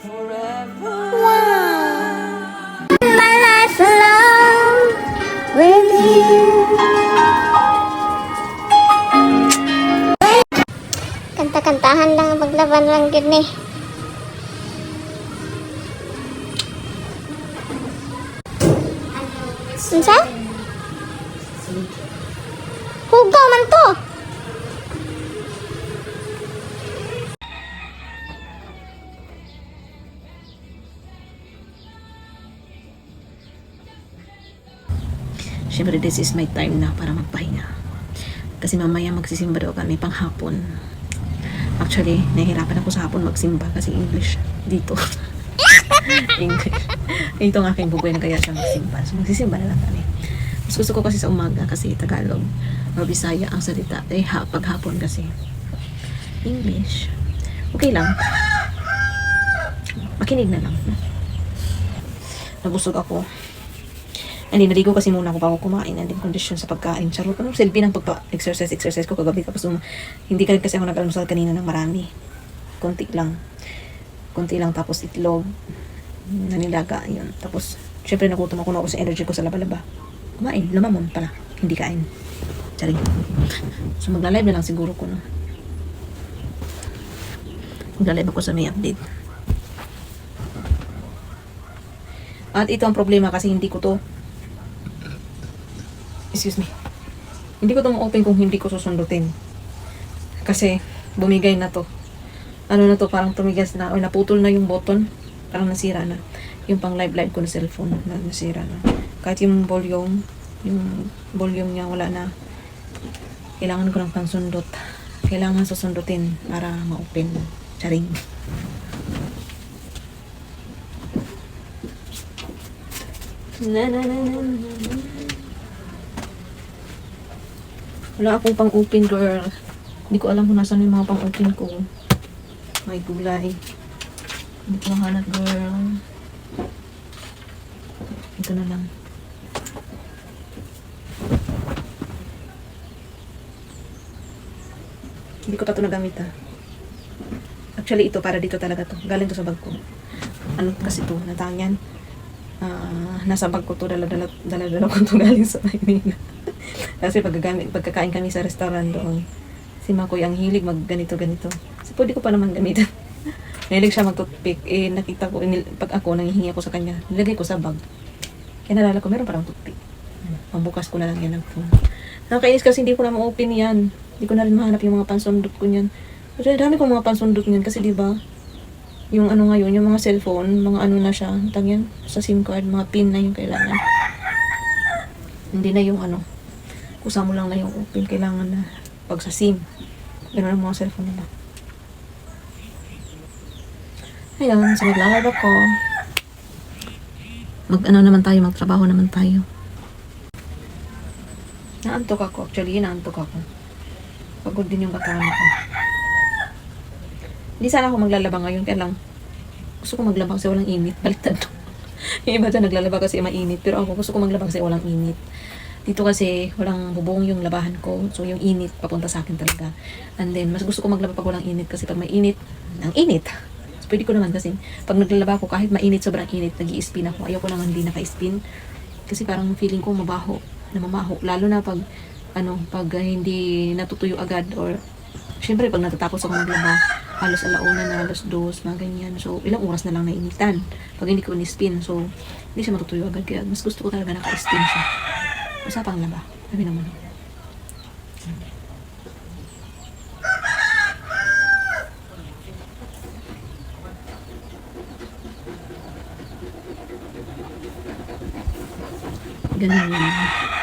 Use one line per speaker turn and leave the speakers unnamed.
forever.
My life alone with you. Kanta-kantahan lang, lang. Unsa? Hugaw man to.
Siyempre, this is my time na para magpahinga. Kasi mamaya magsisimba daw kami pang hapon. Actually, nahihirapan ako sa hapon magsimba kasi English dito. English. Ito ang aking bugoy kaya siya magsimba. So, magsisimba na lang kami. Mas gusto ko kasi sa umaga kasi Tagalog or Bisaya ang salita. Eh, ha, paghapon kasi. English. Okay lang. Makinig na lang. Nabusog ako. Hindi, naligo kasi muna ako bago kumain. And then, condition sa pagkain. Charot. Anong silbi ng pagpa-exercise, exercise ko kagabi. Tapos, um, hindi ka rin kasi ako nag-almusal kanina ng marami. Konti lang. Konti lang. Tapos, itlog. Nanilaga. Yun. Tapos, syempre, nagutom ako na ako sa energy ko sa laba-laba. Kumain. Lumamon pala. Hindi kain. Charing. So, magla-live na lang siguro ko, no? Magla-live ako sa may update. At ito ang problema kasi hindi ko to excuse me. Hindi ko to ma-open kung hindi ko susundutin. Kasi bumigay na to. Ano na to parang tumigas na or naputol na yung button. Parang nasira na. Yung pang live live ko na cellphone na nasira na. Kahit yung volume yung volume niya wala na. Kailangan ko ng pansundot kailangan susundutin para ma-open. Charing. Na na na na na na wala akong pang open girl. Hindi ko alam kung nasan yung mga pang open ko. May gulay. Hindi ko mahanap girl. Ito na lang. Hindi ko pa ito nagamit ha. Actually, ito para dito talaga to. Galing to sa bag ko. Ano kasi to, natangan. Ah, nasa bag ko to, dala-dala, dala-dala ko to galing sa Maynila. Kasi pagkagamit, pagkakain kami sa restaurant doon, si Makoy ang hilig mag ganito ganito. Kasi pwede ko pa naman gamitin. Mahilig siya mag-toothpick. Eh, nakita ko, inil- pag ako, nangihingi ako sa kanya, nilagay ko sa bag. Kaya nalala ko, meron parang toothpick. Pambukas ko na lang yan ng phone. Nakakainis kasi hindi ko na ma-open yan. Hindi ko na rin mahanap yung mga pansundot ko niyan. Pero dami kong mga pansundot niyan kasi di ba yung ano ngayon, yung mga cellphone, mga ano na siya, tag yan, sa SIM card, mga pin na yung kailangan. Hindi na yung ano, kusa mo lang na yung open, kailangan na pag sa SIM. Ganun ang mga cellphone nila. Ayun, so naglalaro ako. Mag ano naman tayo, magtrabaho naman tayo. Naantok ako, actually, naantok ako. Pagod din yung katawan ko. Hindi sana ako maglalaba ngayon, kaya lang gusto ko maglaba kasi walang init. Baliktad to. yung iba dyan naglalaba kasi mainit, pero ako gusto ko maglaba kasi walang init. Dito kasi walang bubong yung labahan ko, so yung init papunta sa akin talaga. And then, mas gusto ko maglaba pag walang init kasi pag may init, ang init. So, pwede ko naman kasi pag naglalaba ako kahit mainit, sobrang init, nag spin ako. Ayoko naman hindi naka-spin. Kasi parang feeling ko mabaho, namamaho. Lalo na pag, ano, pag hindi natutuyo agad or Siyempre, pag natatapos ako maglaba, halos alauna na, halos dos, mga ganyan. So, ilang oras na lang nainitan. Pag hindi ko ni-spin, so, hindi siya matutuyo agad. Kaya, mas gusto ko talaga naka-spin siya. Usapang laba. Sabi naman. Ganun yun.